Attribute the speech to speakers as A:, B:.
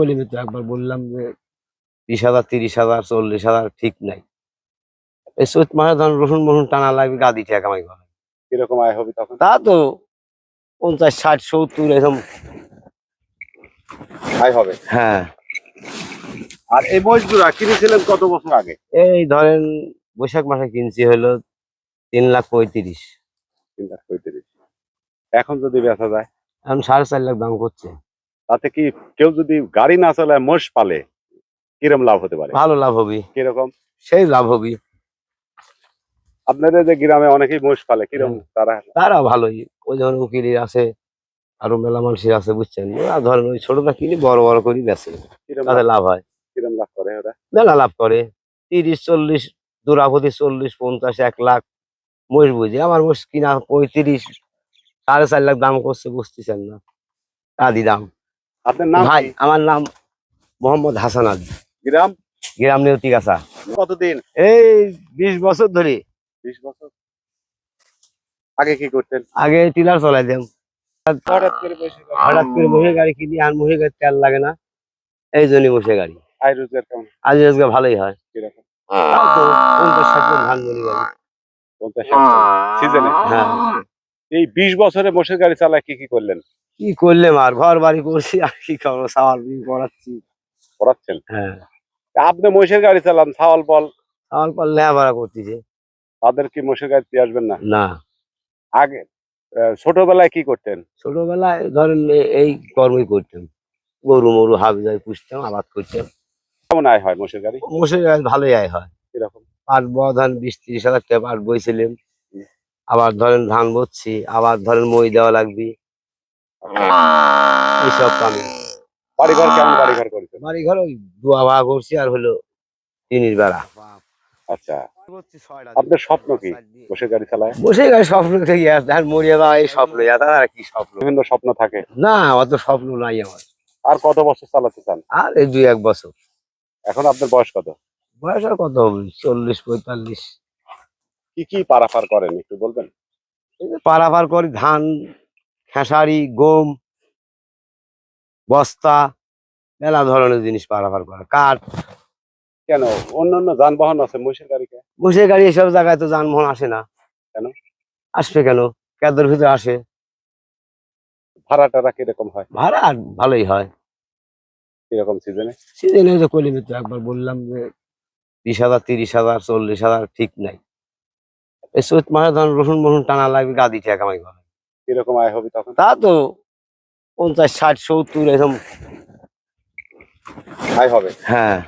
A: কলিমে তো একবার বললাম যে বিশ হাজার তিরিশ হাজার চল্লিশ হাজার ঠিক নাই। এই চৈত মাসে ধরুন রসুন মসুন টানা লাগবে গাদি ঠেকা কামাই করে
B: কীরকম আয় হবে তখন?
A: তা তো পঞ্চাশ ষাট সত্তর এরকম।
B: আয় হবে।
A: হ্যাঁ।
B: আর এই মহিষগুলা কিনেছিলেন কত বছর আগে?
A: এই ধরেন বৈশাখ মাসে কিনছি হলো তিন লাখ পঁয়ত্রিশ।
B: তিন লাখ পঁয়ত্রিশ। এখন যদি বেচা যায়?
A: এখন সাড়ে চার লাখ দাম করছে।
B: তাতে কি কেউ যদি গাড়ি না চালায় মোষ পালে কিরম লাভ হতে পারে?
A: ভালো লাভ হবে।
B: কীরকম?
A: সেই লাভ হবে।
B: আপনাদের যে গ্রামে অনেকেই মোষ পালে কিরম তারা
A: তারা ভালোই। ওই ধরনের উকিলের আছে আরও মেলা মানুষের আছে বুঝছেন? ওরা ধরেন ওই ছোটটা কিনে বড় বড় করে
B: কিরম
A: তাতে
B: লাভ-
A: হয়।
B: কিরম লাভ করে ওরা?
A: মেলা লাভ করে। তিরিশ চল্লিশ দুরাপতি চল্লিশ পঞ্চাশ এক লাখ মহিষ বুঝি। আমার মহিষ কিনা পঁয়ত্রিশ সাড়ে চার লাখ দাম করছে বুঝতেছেন না? আদি দাম।
B: আপনার নাম
A: ভাই আমার নাম মোহাম্মদ হাসান আলী।
B: গ্রাম?
A: গ্রাম নেউতিগাছা।
B: কতদিন?
A: এই বিশ বছর ধরে।
B: বিশ বছর। আগে কি করতেন?
A: আগে টিলার চলাই দিতাম।
B: হঠাৎ করে বসে
A: গাড়ি কিনি আর মহিষের গাড়ি তেল লাগে না। এই মহিষের গাড়ি।
B: আয় রোজগার কেমন?
A: আজ আজকে ভালোই হয়।
B: কীরকম?
A: পঞ্চাশ ষাট ধান বলি গাড়ি
B: পঞ্চাশ সিজনে
A: হ্যাঁ।
B: এই বিশ বছরে মোষের গাড়ি চালায় কি কি করলেন?
A: কি করলাম আর? ঘর বাড়ি করছি আর কি করব? সাওয়াল করাচ্ছি
B: পড়াচ্ছেন?
A: হ্যাঁ।
B: আপনি মোষের গাড়ি চালান ছাওয়াল বল।
A: সাওয়াল পাল লেখাপড়া করতেছে
B: তাদের কি মোষের গাড়ি দিয়ে আসবেন না?
A: না।
B: আগে ছোটবেলায় কি করতেন?
A: ছোটবেলায় ধরেন এই কর্মই করতাম। গরু মরু হাবি যাই পুষতাম আবাদ করতাম।
B: কেমন আয় হয় মোষের গাড়ি?
A: মোষের গাড়ি ভালোই আয় হয়।
B: এরকম
A: পাট বধান ধান বিশ ত্রিশ হাজার টাকা পাট বইছিলাম আবার ধরেন ধান বচ্ছি আবার ধরেন মই দেওয়া লাগবে। এইসব কামে।
B: বাড়িঘর কেমন বাড়িঘর
A: ওই দুয়া ভাড়া করছি আর হলো তিনির
B: আচ্ছা। আপনার স্বপ্ন কি? মোষের গাড়ি চালায়?
A: বসে গেছে স্বপ্ন থেকে আর ধান মরিয়া দেওয়া এই স্বপ্ন আর কি স্বপ্ন?
B: বিভিন্ন স্বপ্ন থাকে।
A: না অত স্বপ্ন নাই আমার।
B: আর কত বছর চালাতে চান?
A: আর এই দুই এক বছর।
B: এখন আপনার বয়স কত?
A: বয়স আর কত হবে? চল্লিশ পঁয়তাল্লিশ।
B: কি কি পারাপার করেন একটু বলবেন?
A: পারাপার করি ধান খেসারি গম বস্তা মেলা ধরনের জিনিস পারাপার করে। কাঠ।
B: কেন? অন্যান্য যানবাহন আছে মহিষের গাড়িকে
A: বসে গাড়ি এসব জায়গায় তো যানবাহন আসে না।
B: কেন?
A: আসবে কেন? ক্যাদের ভিতরে আসে।
B: ভাড়া টাড়া কীরকম হয়?
A: ভাড়া ভালোই হয়।
B: কীরকম সিজনে?
A: সিজনে তো কলিমে তো একবার বললাম যে বিশ হাজার তিরিশ হাজার চল্লিশ হাজার ঠিক নাই। এই চৈত মাসে ধরুন রসুন মসুন টানা লাগবে গাদি ঠেকা কামাই করে
B: কীরকম আয় হবে তখন?
A: তা তো পঞ্চাশ ষাট সত্তর এরকম।
B: আয় হবে?
A: হ্যাঁ।